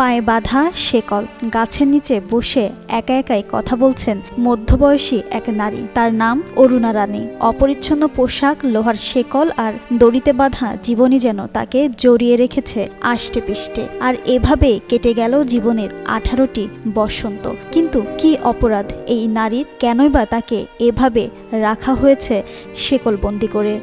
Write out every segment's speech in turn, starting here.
পায়ে বাঁধা শেকল। গাছের নিচে বসে একা একাই কথা বলছেন মধ্যবয়সী এক নারী। তার নাম অরুণা রানী। অপরিচ্ছন্ন পোশাক, লোহার শেকল আর দড়িতে বাঁধা জীবনই যেন তাকে জড়িয়ে রেখেছে আষ্টে পিষ্টে আর এভাবেই কেটে গেল জীবনের আঠারোটি বসন্ত। কিন্তু কি অপরাধ এই নারীর? কেনই বা তাকে এভাবে রাখা হয়েছে শেকলবন্দি করে?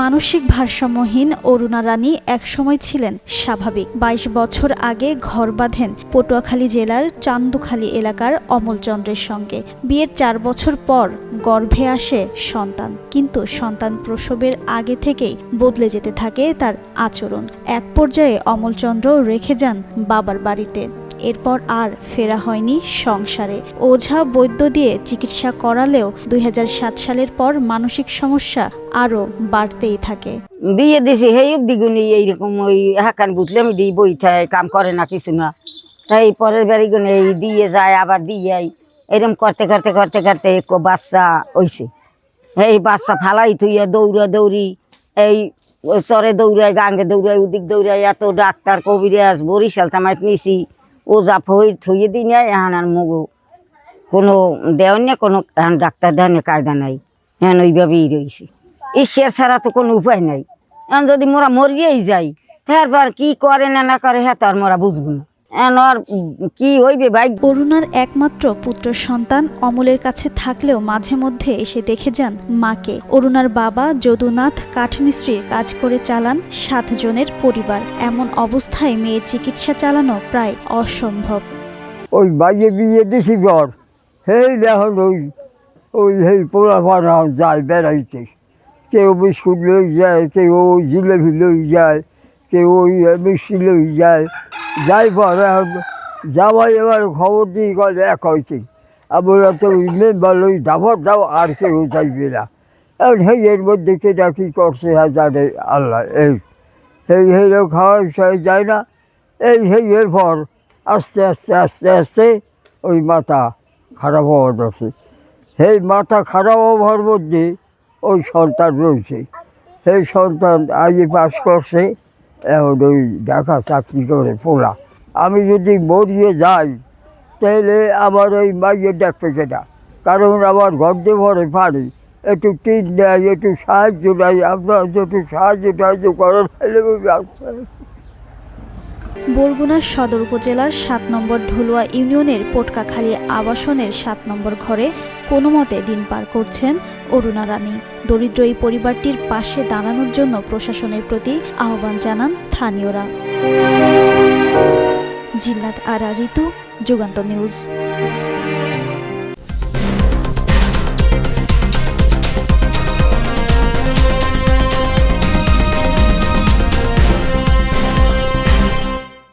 মানসিক ভারসাম্যহীন অরুণা রানী একসময় ছিলেন স্বাভাবিক। বাইশ বছর আগে ঘর বাঁধেন পটুয়াখালী জেলার চান্দুখালী এলাকার অমলচন্দ্রের সঙ্গে। বিয়ের চার বছর পর গর্ভে আসে সন্তান। কিন্তু সন্তান প্রসবের আগে থেকেই বদলে যেতে থাকে তার আচরণ। এক পর্যায়ে অমলচন্দ্র রেখে যান বাবার বাড়িতে। এরপর আর ফেরা হয়নি সংসারে। ওঝা বৈদ্য দিয়ে চিকিৎসা করালেও দুই হাজার সাত সালের পর মানসিক সমস্যা আরও বাড়তেই থাকে। বিয়ে দিছি, সেই দিগুনি এইরকম ওই হাকান বুঝলে আমি দিই বইটায় কাম করে না কিছু না। তাই পরের বাড়ি গুনে এই দিয়ে যায়, আবার দিয়ে এরকম করতে করতে করতে করতে বাচ্চা হইছে। এই বাচ্চা ফালাই থুইয়া দৌড়া দৌড়ি, এই চরে দৌড়ায়, গাঙ্গে দৌড়ায় উদিক দৌড়ায়, এত ডাক্তার কবিরাজ, বরিশাল তামাইত নিছি। ওজা ফই থুয়ে দিই না এখন আর মগু কোনো দেওয়ার না কোনো ডাক্তার দেওয়ার না কায়দা নাই। এখন ওইভাবেই রয়েছে ঈশ্বর ছাড়া তো কোনো উপায় নাই। এখন যদি মোরা মরিয়েই যাই, তারপর কি করে না না করে হ্যাঁ তো আর মোরা বুঝব না। আর কি হইবে ভাই? অরুণার একমাত্র পুত্র সন্তান অমলের কাছে থাকলেও মাঝে মধ্যে এসে দেখে যান মাকে। অরুণার বাবা যদুনাথ কাঠমিস্ত্রির কাজ করে চালান সাতজনের পরিবার। এমন অবস্থায় মেয়ের চিকিৎসা চালানো প্রায় অসম্ভব। ওই বাইরে বিয়ে দিছি ঘর সেই দেখুন ওই ওই সেই পোড়া পাড়া যায় বেড়াইতে। কেউ বিস্কুট লই যায় কেউ ওই জিলেপি লই যায় কেউ ওই মিষ্টি লই যায়। যাই পরে যাওয়াই এবার খবর দিয়ে গেলে এক হয়েছে আমরা তো মেম্বার ওই দাবর দাও, আর কেউ চাইবে না। এখন সেই এর মধ্যে কী করছে হ্যাঁ জানে আল্লাহ, এই, সেই হেরো খাওয়া সে যায় না। এই, সেই এরপর আস্তে আস্তে আস্তে আস্তে ওই মাথা খারাপ হওয়া ধরছে সেই মাথা খারাপ হওয়ার মধ্যে ওই সন্তান রয়েছে। সেই সন্তান আগে পাস করছে ওই ঢাকা চাকরি করে পোলা। আমি যদি মরিয়ে যাই, তাহলে আমার ওই মাইয়ে দেখবে কেটা কারণ আমার গর্দে ভরে। পারি একটু টিন দেয় একটু সাহায্য নেয়, আপনার একটু সাহায্য টাহায্য করেন তাহলে বরগুনার সদর উপজেলার সাত নম্বর ঢুলুয়া ইউনিয়নের পোটকাখালী আবাসনের সাত নম্বর ঘরে কোনো মতে দিন পার করছেন অরুণা রানী, দরিদ্র এই পরিবারটির পাশে দাঁড়ানোর জন্য প্রশাসনের প্রতি আহ্বান জানান স্থানীয়রা। জিন্নাত আরা, ঋতু, যুগান্ত নিউজ।